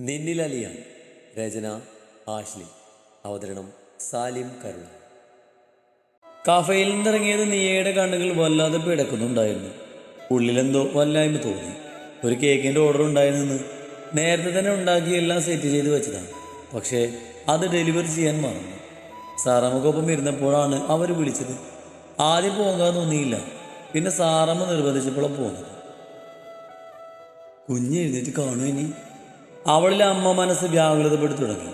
നിന്നിലലിയ രചന Ashley അവതരണം സാലിം കരുണ കഫയിൽ നിന്നിറങ്ങിയത് നീയയുടെ കണ്ണുകൾ വല്ലാതെ പിടക്കുന്നുണ്ടായിരുന്നു. ഉള്ളിലെന്തോ വല്ലായ്മ തോന്നി. ഒരു കേക്കിന്റെ ഓർഡർ ഉണ്ടായിരുന്നു നേരത്തെ തന്നെ ഉണ്ടാക്കി എല്ലാം സെറ്റ് ചെയ്ത് വെച്ചതാണ്. പക്ഷേ അത് ഡെലിവറി ചെയ്യാൻ മറന്നു. സാറമ്മക്കൊപ്പം ഇരുന്നപ്പോഴാണ് അവർ വിളിച്ചത്. ആദ്യം പോകാൻ തോന്നിയില്ല. പിന്നെ സാറമ്മ നിർബന്ധിച്ചപ്പോഴാണ് പോകുന്നത് കുഞ്ഞ് എഴുന്നേറ്റ് കാണും ഇനി? അവളിലെ അമ്മ മനസ്സ് വ്യാകുലതപ്പെട്ടു തുടങ്ങി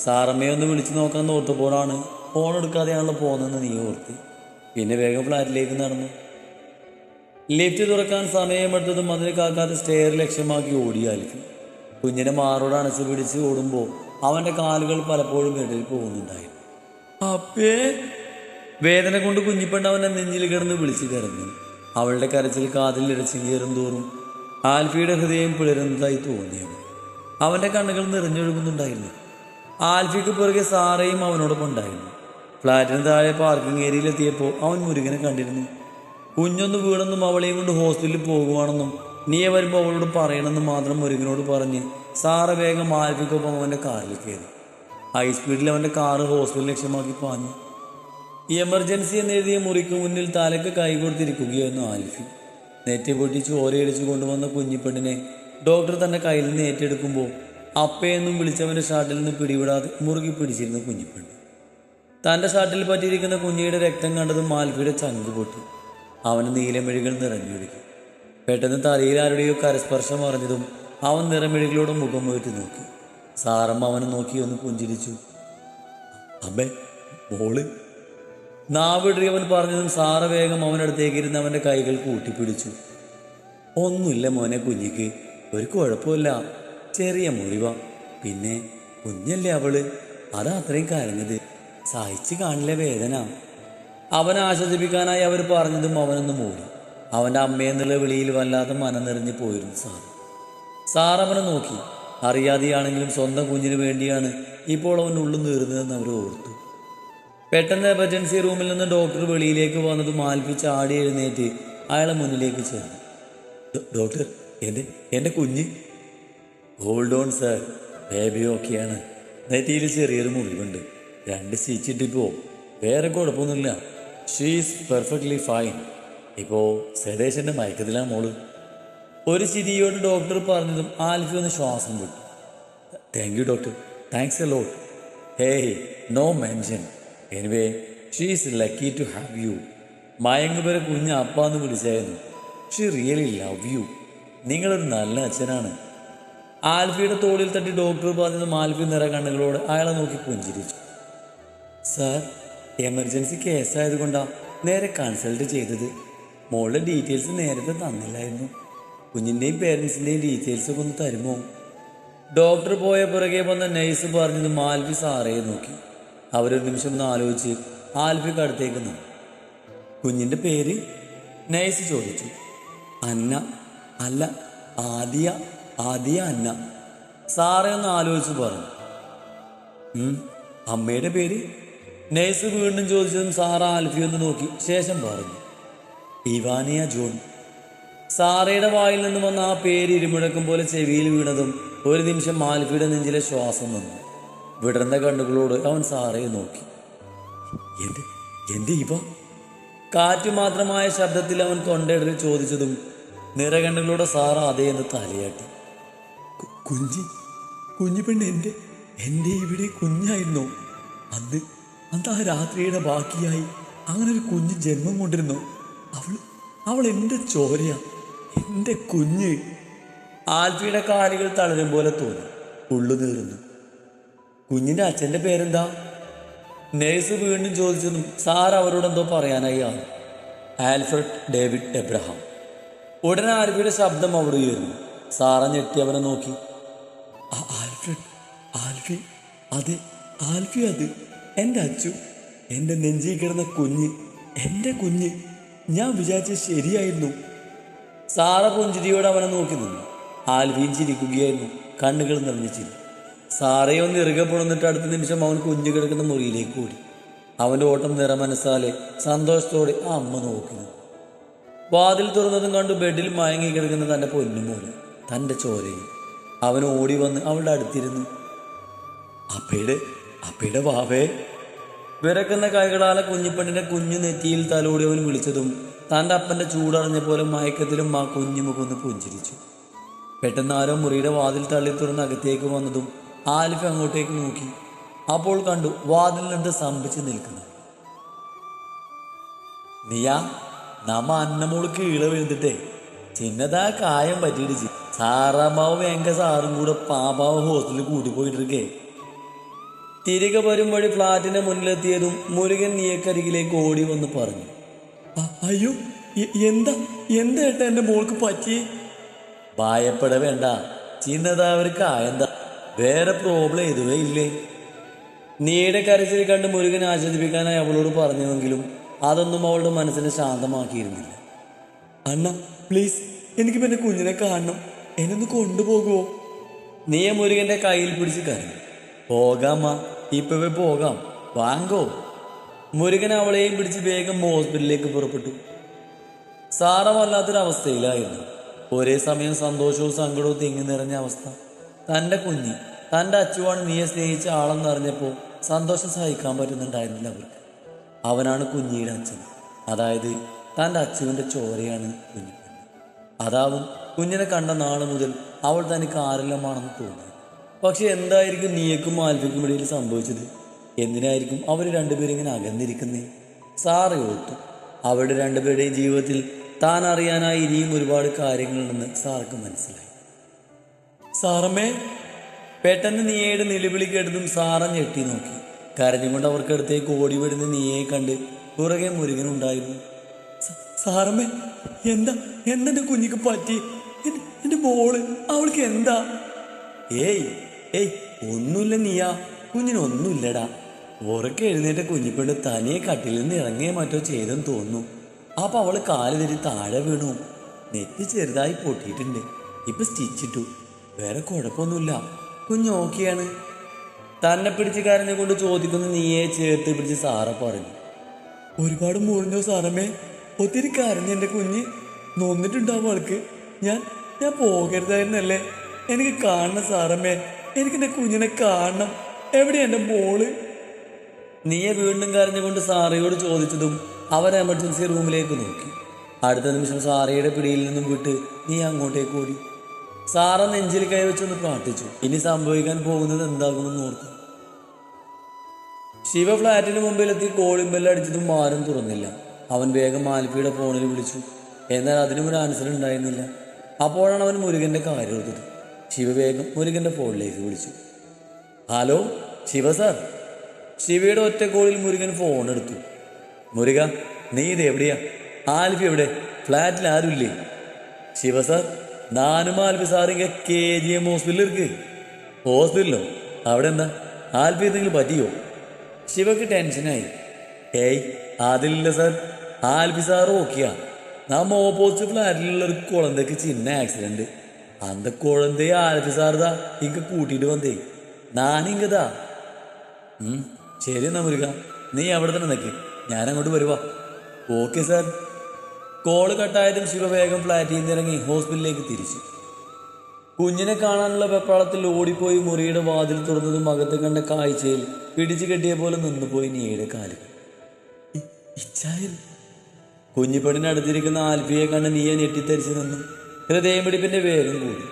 സാറമ്മയെ ഒന്ന് വിളിച്ചു നോക്കാൻ ഓർത്തപ്പോഴാണ് ഫോൺ എടുക്കാതെയാണല്ലോ പോകുന്നതെന്ന് നീ ഓർത്ത്. പിന്നെ വേഗം ഫ്ലാറ്റിലേക്ക് നടന്നു. ലിഫ്റ്റ് തുറക്കാൻ സമയമെടുത്തതും അതിന് കാക്കാത്ത സ്റ്റെയർ ലക്ഷ്യമാക്കി ഓടിയാലും കുഞ്ഞിനെ മാറോട് അണച്ചു പിടിച്ച് ഓടുമ്പോൾ അവന്റെ കാലുകൾ പലപ്പോഴും ഇടയിൽ പോകുന്നുണ്ടായിരുന്നു. അപ്പേ. വേദന കൊണ്ട് കുഞ്ഞിപ്പണ്ട് അവനെ നെഞ്ചിൽ കിടന്ന് വിളിച്ചു കരഞ്ഞു. അവളുടെ കരച്ചിൽ കാതിൽ ഇടച്ചു കയറും തോറും ആൽഫിയുടെ ഹൃദയം പിളരുന്നതായി തോന്നിയവൻ അവന്റെ കണ്ണുകൾ നിറഞ്ഞൊഴുകുന്നുണ്ടായിരുന്നു. ആൽഫിക്ക് പുറകെ സാറയും അവനോടൊപ്പം ഉണ്ടായിരുന്നു. ഫ്ലാറ്റിന് താഴെ പാർക്കിംഗ് ഏരിയയിലെത്തിയപ്പോൾ അവൻ മുരുകനെ കണ്ടിരുന്നു. കുഞ്ഞൊന്ന് വീണെന്നും അവളെയും കൊണ്ട് ഹോസ്പിറ്റലിൽ പോകുവാണെന്നും നീ വരുമ്പോൾ അവളോട് പറയണമെന്നും മാത്രം മുരുകനോട് പറഞ്ഞ് സാറ വേഗം ആൽഫിക്കൊപ്പം അവന്റെ കാറിൽ കയറി. ഹൈ സ്പീഡിൽ അവന്റെ കാറ് ഹോസ്പിറ്റൽ ലക്ഷ്യമാക്കി പാഞ്ഞു. എമർജൻസി എന്നെഴുതിയ മുറിക്ക് മുന്നിൽ തലക്ക് കൈ കൊടുത്തിരിക്കുകയായിരുന്നു ആൽഫി. നെറ്റി പൊട്ടിച്ച് ഓരയടിച്ച് കൊണ്ടുവന്ന കുഞ്ഞിപ്പെണ്ണിനെ ഡോക്ടർ തന്റെ കയ്യിൽ നിന്ന് ഏറ്റെടുക്കുമ്പോൾ അപ്പയെന്നും വിളിച്ചവന്റെ ഷാട്ടിൽ നിന്ന് പിടിവിടാതെ മുറുകി പിടിച്ചിരുന്ന കുഞ്ഞിപ്പെണ്ണ് തന്റെ ഷാട്ടിൽ പറ്റിയിരിക്കുന്ന കുഞ്ഞിയുടെ രക്തം കണ്ടതും ആൽഫിയുടെ ചങ്ക് പൊട്ടി. അവന് നീലമെഴുകൾ നിറഞ്ഞൊഴുകി പെട്ടെന്ന് തലയിൽ ആരുടെയോ കരസ്പർശം അറിഞ്ഞതും അവൻ നിറമെഴുകളോട് മുഖം വീട്ടി നോക്കി. സാറമ്മ അവനെ നോക്കി ഒന്ന് പുഞ്ചിരിച്ചു. അമ്മേ മോൾ. നാവിടറിയവൻ പറഞ്ഞതും സാറ വേഗം അവനടുത്തേക്ക് ഇരുന്ന് അവന്റെ കൈകൾ കൂട്ടിപ്പിടിച്ചു. ഒന്നുമില്ല മോനെ കുഞ്ഞിക്ക്. ഒരു കുഴപ്പമില്ല. ചെറിയ മുറിവ. പിന്നെ കുഞ്ഞല്ലേ അവൾ? അതാ അത്രയും കരഞ്ഞത്. സഹിച്ചു കാണില്ല വേദന. അവനെ ആശ്വസിപ്പിക്കാനായി അവർ പറഞ്ഞതും അവനൊന്ന് മൂടി. അവന്റെ അമ്മയെന്നുള്ള വിളിയിൽ വല്ലാതെ മനം നിറഞ്ഞു പോയിരുന്നു സാർ. സാർ അവനെ നോക്കി. അറിയാതെയാണെങ്കിലും സ്വന്തം കുഞ്ഞിന് വേണ്ടിയാണ് ഇപ്പോൾ അവൻ ഉള്ളു നീറുന്നതെന്ന് അവർ ഓർത്തു. പെട്ടെന്ന് എമർജൻസി റൂമിൽ നിന്ന് ഡോക്ടർ വെളിയിലേക്ക് വന്നത് മാൽപ്പിച്ച് ആടി എഴുന്നേറ്റ് അയാളെ മുന്നിലേക്ക് ചേർന്നു. ഡോക്ടർ എന്റെ എന്റെ കുഞ്ഞ്. ഹോൾഡ് ഓൺ സർ ബേബി ഓക്കെയാണ് നെറ്റിയിൽ ചെറിയൊരു മുറിവുണ്ട്. രണ്ട് സീച്ചിട്ടിപ്പോ വേറെ കുഴപ്പമൊന്നുമില്ല. ഷീസ് പെർഫെക്റ്റ്ലി ഫൈൻ ഇപ്പോൾ സദേശന്റെ മയക്കത്തിലാണ് മോൾ. ഒരു ചിരിയോട് ഡോക്ടർ പറഞ്ഞതും ആൽഫി ഒന്ന് ശ്വാസം വിട്ടു. Thank you doctor thanks a lot hey no mention anyway she is lucky to have you മയങ്ങുപേരെ കുഞ്ഞ് അപ്പാന്ന് വിളിച്ചായിരുന്നു. ഷീ റിയലി ലവ് യു നിങ്ങളൊരു നല്ല അച്ഛനാണ്. ആൽഫിയുടെ തോളിൽ തട്ടി ഡോക്ടർ പറഞ്ഞതും ആൽഫി നിറ കണ്ണുകളോട് അയാളെ നോക്കി പുഞ്ചിരിച്ചു. സാർ എമർജൻസി കേസായതുകൊണ്ടാണ് നേരെ കൺസൾട്ട് ചെയ്തത്. മോളുടെ ഡീറ്റെയിൽസ് നേരത്തെ തന്നില്ലായിരുന്നു. കുഞ്ഞിന്റെയും പേരൻസിന്റെയും ഡീറ്റെയിൽസ് ഒക്കെ ഒന്ന് തരുമോ? ഡോക്ടർ പോയ പുറകെ വന്ന നഴ്സ് പറഞ്ഞത് മാൽഫി സാറേ നോക്കി. അവരൊരു നിമിഷം ഒന്ന് ആലോചിച്ച് ആൽഫിക്ക് അടുത്തേക്ക് നിന്നു. കുഞ്ഞിന്റെ പേര് നഴ്സ് ചോദിച്ചു. അന്ന അല്ല ആദിയ ആദിയ അന്ന. സാറേ ഒന്ന് ആലോചിച്ച് പറഞ്ഞു അമ്മയുടെ പേര്? നേഴ്സ് വീണ്ടും ചോദിച്ചതും സാറ ആൽഫി ഒന്ന് നോക്കി ശേഷം പറഞ്ഞു. ഇവാനിയ ജോൺ. സാറയുടെ വായിൽ നിന്ന് വന്ന ആ പേര് ഇരുമുഴക്കം പോലെ ചെവിയിൽ വീണതും ഒരു നിമിഷം ആൽഫിയുടെ നെഞ്ചിലെ ശ്വാസം നിന്നു. വിടർന്ന കണ്ണുകളോട് അവൻ സാറയെ നോക്കി. എന്ത് എന്ത് ഇവ? കാറ്റു മാത്രമായ ശബ്ദത്തിൽ അവൻ തൊണ്ടയിടൽ ചോദിച്ചതും നിറകണ്ണുകളോടെ സാറ അതേ എന്ന് തലയാട്ടി. കുഞ്ഞി കുഞ്ഞു പെണ്ണ് എന്റെ എന്റെ ഇവിടെ കുഞ്ഞായിരുന്നു. അന്ന് അന്ന് ആ രാത്രിയുടെ ബാക്കിയായി അങ്ങനെ ഒരു കുഞ്ഞ് ജന്മം കൊണ്ടിരുന്നു. അവൾ അവൾ എന്റെ ചോരയാ എന്റെ കുഞ്ഞ്. ആൽഫിയുടെ കാലുകൾ തളരും പോലെ തോന്നി. ഉള്ളു നീറുന്നു. കുഞ്ഞിന്റെ അച്ഛന്റെ പേരെന്താ? നേഴ്സ് വീണ്ടും ചോദിച്ചതും സാർ അവരോട് എന്തോ പറയാനായി ആണ് ആൽഫ്രഡ് ഡേവിഡ് എബ്രഹാം. ഉടനെ ആൽഫിയുടെ ശബ്ദം അവിടെ ഉയർന്നു. സാറ ഞെട്ടി അവനെ നോക്കി. "ആ- ആൽഫ്രഡ് ആൽഫി അതെ ആൽഫി അത്. എന്റെ അച്ചു എന്റെ നെഞ്ചിൽ കിടന്ന കുഞ്ഞ് എന്റെ കുഞ്ഞ്. ഞാൻ വിചാരിച്ചത് ശരിയായിരുന്നു. സാറ പുഞ്ചിരിയോടെ അവനെ നോക്കി നിന്നു. ആൽഫിയും ചിരിക്കുകയായിരുന്നു കണ്ണുകൾ നിറഞ്ഞു ചിരി. സാറയെ ഒന്ന് ഇറുകെ പുണന്നിട്ട് അടുത്ത നിമിഷം അവൻ കുഞ്ഞു കിടക്കുന്ന മുറിയിലേക്ക് ഓടി. അവന്റെ ഓട്ടം നിറമനസ്സാലെ സന്തോഷത്തോടെ ആ അമ്മ നോക്കി നിന്നു. വാതിൽ തുറന്നതും കണ്ട് ബെഡിൽ മയങ്ങി കിടക്കുന്ന തന്റെ പൊന്നുമോന് തന്റെ ചോരയും അവൻ ഓടി വന്ന് അവളുടെ അടുത്തിരുന്നു. അപ്പയുടെ അപ്പയുടെ വാവേ. വിരക്കുന്ന കൈകളാലെ കുഞ്ഞിപ്പെണ്ണിന്റെ കുഞ്ഞു നെറ്റിയിൽ തലോടി അവൻ വിളിച്ചതും തന്റെ അപ്പന്റെ ചൂടറിഞ്ഞ പോലെ മയക്കത്തിലും ആ കുഞ്ഞുമുഖൊന്ന് പുഞ്ചിരിച്ചു. പെട്ടെന്ന് ആരോ മുറിയുടെ വാതിൽ തള്ളി തുറന്ന് അകത്തേക്ക് വന്നതും ആലിഫ് അങ്ങോട്ടേക്ക് നോക്കി. അപ്പോൾ കണ്ടു വാതിലിനെന്ത് സ്തംഭിച്ച് നിൽക്കുന്നു. നീയാ നമ്മ അന്നമോൾ കീഴ വീഴ്ന്നിട്ടേ ചിന്നതാ കായം പറ്റിയിടിച്ച് സാറാമ്മാവ് എങ്ക സാറും കൂടെ പാപ്പാവ് ഹോസ്റ്റലിൽ കൂട്ടിപ്പോയിട്ടിരിക്കേ തിരികെ വരും വഴി ഫ്ലാറ്റിന്റെ മുന്നിലെത്തിയതും മുരുകൻ നീയക്കരികിലേക്ക് ഓടി വന്ന് പറഞ്ഞു. "അ- അയ്യോ എന്താ എന്താ എന്റെ മോൾക്ക് പറ്റിയേ? ഭയപ്പെട വേണ്ട. ചിന്നതാ ഒരു വേറെ പ്രോബ്ലം ഇതുവേ ഇല്ലേ? നീയുടെ കരച്ചിൽ കണ്ട് മുരുകൻ ആശ്വസിപ്പിക്കാനായി അവളോട് പറഞ്ഞുവെങ്കിലും അതൊന്നും അവളുടെ മനസ്സിനെ ശാന്തമാക്കിയിരുന്നില്ല. അണ്ണ പ്ലീസ് എനിക്ക് പിന്നെ കുഞ്ഞിനെ കാണണം. എന്നൊന്ന് കൊണ്ടുപോകുമോ നീ മുരുകന്റെ കയ്യിൽ പിടിച്ച് കരഞ്ഞു. പോകാമ്മ ഇപ്പവേ പോകാം. വാങ്കോ മുരുകൻ അവളെയും പിടിച്ച് വേഗം ഹോസ്പിറ്റലിലേക്ക് പുറപ്പെട്ടു. സാറ വല്ലാത്തൊരവസ്ഥയിലായിരുന്നു ഒരേ സമയം സന്തോഷവും സങ്കടവും തിങ്ങി നിറഞ്ഞ അവസ്ഥ. തന്റെ കുഞ്ഞ് തന്റെ അച്ചുവാണ് നീയെ സ്നേഹിച്ച ആളെന്നറിഞ്ഞപ്പോൾ സന്തോഷം സഹിക്കാൻ പറ്റുന്നുണ്ടായിരുന്നില്ല അവർക്ക്. അവനാണ് കുഞ്ഞിയുടെ അച്ഛൻ. അതായത് തന്റെ അച്ഛന്റെ ചോരയാണ് കുഞ്ഞു. അതാവും കുഞ്ഞിനെ കണ്ട നാൾ മുതൽ അവൾ തനിക്ക് ആരെല്ലാമാണെന്ന് തോന്നി പക്ഷെ എന്തായിരിക്കും നീയക്കും ആൽഫയ്ക്കും ഇടയിൽ സംഭവിച്ചത്? എന്തിനായിരിക്കും അവർ രണ്ടുപേരും ഇങ്ങനെ അകന്നിരിക്കുന്നേ? സാറ് ഓർത്തു. അവരുടെ രണ്ടുപേരുടെയും ജീവിതത്തിൽ താൻ അറിയാനായി ഇനിയും ഒരുപാട് കാര്യങ്ങളുണ്ടെന്ന് സാർക്ക് മനസ്സിലായി. സാറമ്മേ പെട്ടെന്ന് നീയയുടെ നിലവിളി കേട്ടതും സാറ ഞെട്ടി നോക്കി. കരഞ്ഞുകൊണ്ട് അവർക്കടുത്തേക്ക് ഓടി വരുന്ന നീയെ കണ്ട് പുറകെ മുരുകനുണ്ടായിരുന്നു സാറമ്മേ എന്താ എന്താ എന്റെ കുഞ്ഞിക്ക് പറ്റി? എന്റെ മോൾ അവൾക്ക് എന്താ? ഏയ് ഏയ് ഒന്നുമില്ല നീയാ കുഞ്ഞിനൊന്നുമില്ലടാ ഉറക്കെ എഴുന്നേറ്റ കുഞ്ഞിപ്പെട്ട് തനിയെ കട്ടിലിൽ നിന്ന് ഇറങ്ങിയ മറ്റോ ചെയ്തെന്ന് തോന്നുന്നു. അപ്പൊ അവൾ കാൽ തിരി താഴെ വീണു. നെറ്റ് ചെറുതായി പൊട്ടിയിട്ടുണ്ട്. ഇപ്പൊ സ്റ്റിച്ചിട്ടു വേറെ കുഴപ്പമൊന്നുമില്ല. കുഞ്ഞ് ഓക്കെയാണ്. തന്നെ പിടിച്ച് കരഞ്ഞുകൊണ്ട് ചോദിക്കുന്ന നീയെ ചേർത്ത് പിടിച്ച് സാറ പറഞ്ഞു ഒരുപാട് മുറിഞ്ഞോ സാറമ്മേ? ഒത്തിരി കരഞ്ഞ എന്റെ കുഞ്ഞ് നൊന്നിട്ടുണ്ടാവും അവൾക്ക് ഞാൻ ഞാൻ പോകരുതായിരുന്നല്ലേ? എനിക്ക് കാണണം സാറമ്മേ. എനിക്ക് എന്റെ കുഞ്ഞിനെ കാണണം. എവിടെ എന്റെ മോൾ? നീയെ വീണ്ടും കരഞ്ഞുകൊണ്ട് സാറയോട് ചോദിച്ചതും അവർ എമർജൻസി റൂമിലേക്ക് നോക്കി. അടുത്ത നിമിഷം സാറയുടെ പിടിയിൽ നിന്നും വിട്ട് നീ അങ്ങോട്ടേക്ക് ഓടി. സാറ നെഞ്ചിൽ കൈവച്ചൊന്ന് പ്രാർത്ഥിച്ചു. ഇനി സംഭവിക്കാൻ പോകുന്നത് എന്താകുമെന്ന് ഓർത്തു. ശിവ ഫ്ലാറ്റിന് മുമ്പിലെത്തി കോളിംഗ് അടിച്ചിട്ടും ആരും തുറന്നില്ല. അവൻ വേഗം ആൽഫിയുടെ ഫോണിൽ വിളിച്ചു. എന്നാൽ അതിനും ഒരു ആൻസർ ഉണ്ടായിരുന്നില്ല. അപ്പോഴാണ് അവൻ മുരുകന്റെ കാര്യം ഓർത്തത്. ശിവ വേഗം മുരുകന്റെ ഫോണിലേക്ക് വിളിച്ചു. ഹലോ ശിവ സാർ ശിവയുടെ ഒറ്റ കോളിൽ മുരുകൻ ഫോൺ എടുത്തു. മുരുക നീ ഇത് എവിടെയാ? ആൽഫി എവിടെ? ഫ്ലാറ്റിൽ ആരുമില്ലേ? ശിവ സാർ நானும் കെ ജി എം ഹോസ്പിറ്റലിൽ ഇരിക്ക്. ഹോസ്പിറ്റലിലോ? അവിടെ എന്താ ആൽഫി എന്തെങ്കിലും പറ്റിയോ? ശിവക്ക് ടെൻഷനായി. ഏയ് അതില്ല സാർ. ആൽബി സാർ ഓക്കെയാ. നമ്മ ഓപ്പോസിറ്റ് ഫ്ലാറ്റിലുള്ള ഒരു കുഴന്തയ്ക്ക് ചിന്ന ആക്സിഡന്റ് അന്ത കുഴന്തയെ ആൽഫി സാറുതാ ഇങ്ങ കൂട്ടിട്ട് വന്നേ. നാനിങ്കതാ ശരി എന്നാ മുരുക. നീ അവിടെ തന്നെ നിൽക്കി ഞാൻ അങ്ങോട്ട് വരുവാ. Okay sir. കോൾ കട്ടായതും ശിവ വേഗം ഫ്ലാറ്റിൽ നിന്ന് ഇറങ്ങി ഹോസ്പിറ്റലിലേക്ക് തിരിച്ചു. കുഞ്ഞിനെ കാണാനുള്ള വെപ്പാളത്തിൽ ഓടിപ്പോയി മുറിയുടെ വാതിൽ തുറന്നതും അകത്ത് കണ്ട കാഴ്ചയിൽ പിടിച്ചു കെട്ടിയ പോലെ നിന്നുപോയി നീയുടെ കാൽ. ഇച്ചായൻ. കുഞ്ഞിപ്പെണ്ണിനടുത്തിരിക്കുന്ന ആൽഫിയെ കണ്ട് നീയെ ഞെട്ടിത്തരിച്ചു നിന്നു. ഹൃദയം പിടിപ്പിന്റെ വേഗം കൂടി.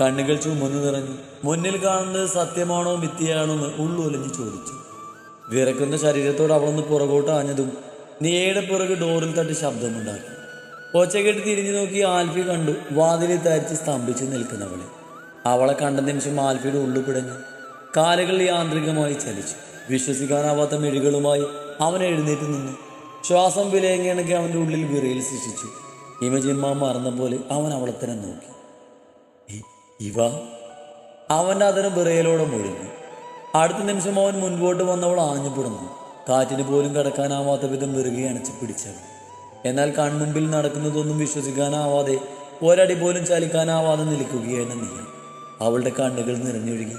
കണ്ണുകൾ ചുമന്നു നിറഞ്ഞു. മുന്നിൽ കാണുന്നത് സത്യമാണോ മിഥ്യയാണോ എന്ന് ഉള്ളൊലിഞ്ഞ് ചോദിച്ചു. വിറക്കുന്ന ശരീരത്തോട് അവളൊന്ന് പുറകോട്ട് ആഞ്ഞതും നീയുടെ പുറകെ ഡോറിൽ തട്ടി ശബ്ദമുണ്ടാക്കി. ഒച്ചകെട്ട് തിരിഞ്ഞു നോക്കി ആൽഫി കണ്ടു വാതിലിൽ തരിച്ച് സ്തംഭിച്ച് നിൽക്കുന്നവളെ. അവളെ കണ്ട നിമിഷം ആൽഫിയുടെ ഉള്ളു പിടഞ്ഞു. കാലുകൾ യാന്ത്രികമായി ചലിച്ചു. വിശ്വസിക്കാനാവാത്ത മിഴികളുമായി അവൻ എഴുന്നേറ്റ് നിന്നു. ശ്വാസം വിലയങ്ങിയണെങ്കിൽ അവന്റെ ഉള്ളിൽ വിറയിൽ സൃഷ്ടിച്ചു. ഇമജിമ്മ മറന്ന പോലെ അവൻ അവളെ തന്നെ നോക്കി. "ഇ- ഇവ? അവന്റെ അതിന് വിറയലോടെ മുഴുകി അടുത്ത നിമിഷം അവൻ മുൻപോട്ട് വന്നവൾ ആഞ്ഞുപിടുന്നു കാറ്റിന് പോലും കടക്കാനാവാത്ത വിധം വിറുകെ അണച്ചു പിടിച്ചവൾ. എന്നാൽ കൺമുമ്പിൽ നടക്കുന്നതൊന്നും വിശ്വസിക്കാനാവാതെ ഒരടി പോലും ചലിക്കാനാവാതെ നിൽക്കുകയാണ് നീ. അവളുടെ കണ്ണുകൾ നിറഞ്ഞൊഴുകി.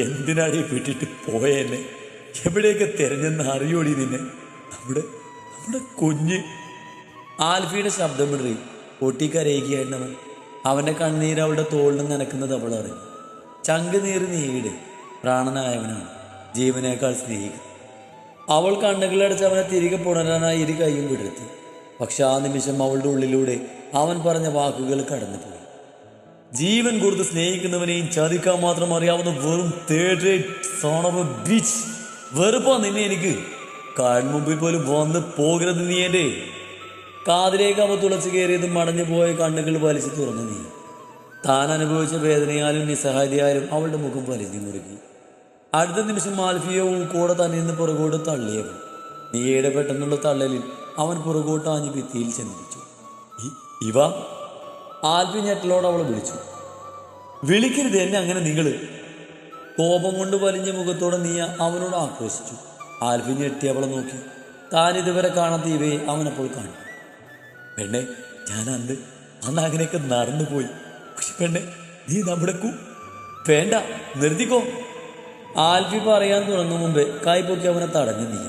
എന്തിനാടി വിട്ടിട്ട് പോയെന്നെ എവിടെയൊക്കെ തിരഞ്ഞെന്ന് അറിയോടി നിന്നെ? നമ്മുടെ നമ്മുടെ കുഞ്ഞ്. ആൽഫിയുടെ ശബ്ദമിടറി പൊട്ടിക്കരയുകയായിരുന്നവൻ. അവന്റെ കണ്ണീര് അവളുടെ തോളിന് നനക്കുന്നത് അവൾ അറിഞ്ഞു. ചങ്ക് നീറി നീട് പ്രാണനായവനാണ്. ജീവനേക്കാൾ സ്നേഹിക്കുന്നത് അവൾ കണ്ണുകളടച്ച് അവനെ തിരികെ പുണരാനായി ഇരു കൈയും വിടുത്തി പക്ഷെ ആ നിമിഷം അവളുടെ ഉള്ളിലൂടെ അവൻ പറഞ്ഞ വാക്കുകൾ കടന്നുപോയി. ജീവൻ കൊടുത്ത് സ്നേഹിക്കുന്നവനെയും ചതിക്കാൻ മാത്രം അറിയാവുന്ന വെറും റേറ്റ് സോണവ് ബീച്ച് വെറുപ്പാ നിന്നെ എനിക്ക്. കൺമുമ്പിൽ പോലും വന്ന് പോകരുത് നീ എന്റെ കാതിലേക്ക് അവ തുളച്ചു കയറിയതും മടഞ്ഞു പോയ കണ്ണുകൾ വലിച്ചു തുറന്നു നീ. താൻ അനുഭവിച്ച വേദനയാലും നിസ്സഹായതയാലും അവളുടെ മുഖം വലിഞ്ഞു മുറുകി. അടുത്ത നിമിഷം മാൽഫിയോ കൂടെ തന്നെ നിന്ന് പുറകോട്ട് തള്ളിയവൻ. നീയുടെ പെട്ടെന്നുള്ള തള്ളലിൽ അവൻ പുറകോട്ട് ആഞ്ഞ് ഭിത്തിയിൽ ചെന്നിച്ചു ഇവ? ആൽഫി ഞെട്ടലോട് അവളെ വിളിച്ചു. വിളിക്കരുത് എന്നെ അങ്ങനെ നിങ്ങൾ കോപം കൊണ്ട് വലിഞ്ഞ മുഖത്തോടെ നീ അവനോട് ആക്രോശിച്ചു. ആൽഫി ഞെട്ടി അവളെ നോക്കി. താൻ ഇതുവരെ കാണാത്ത ഇവയെ അവനപ്പോൾ കാണും. പെണ്ണെ ഞാൻ അന്ന് അന്ന് അങ്ങനെയൊക്കെ നടന്നു പോയി പക്ഷെ പെണ്ണെ നീ നമ്മുടെ കു വേണ്ട നിർത്തിക്കോ. ആൽഫി പറയാൻ തുടങ്ങും മുമ്പ് കായ്പൊക്കി പൊക്കി അവനെ തടഞ്ഞു നീ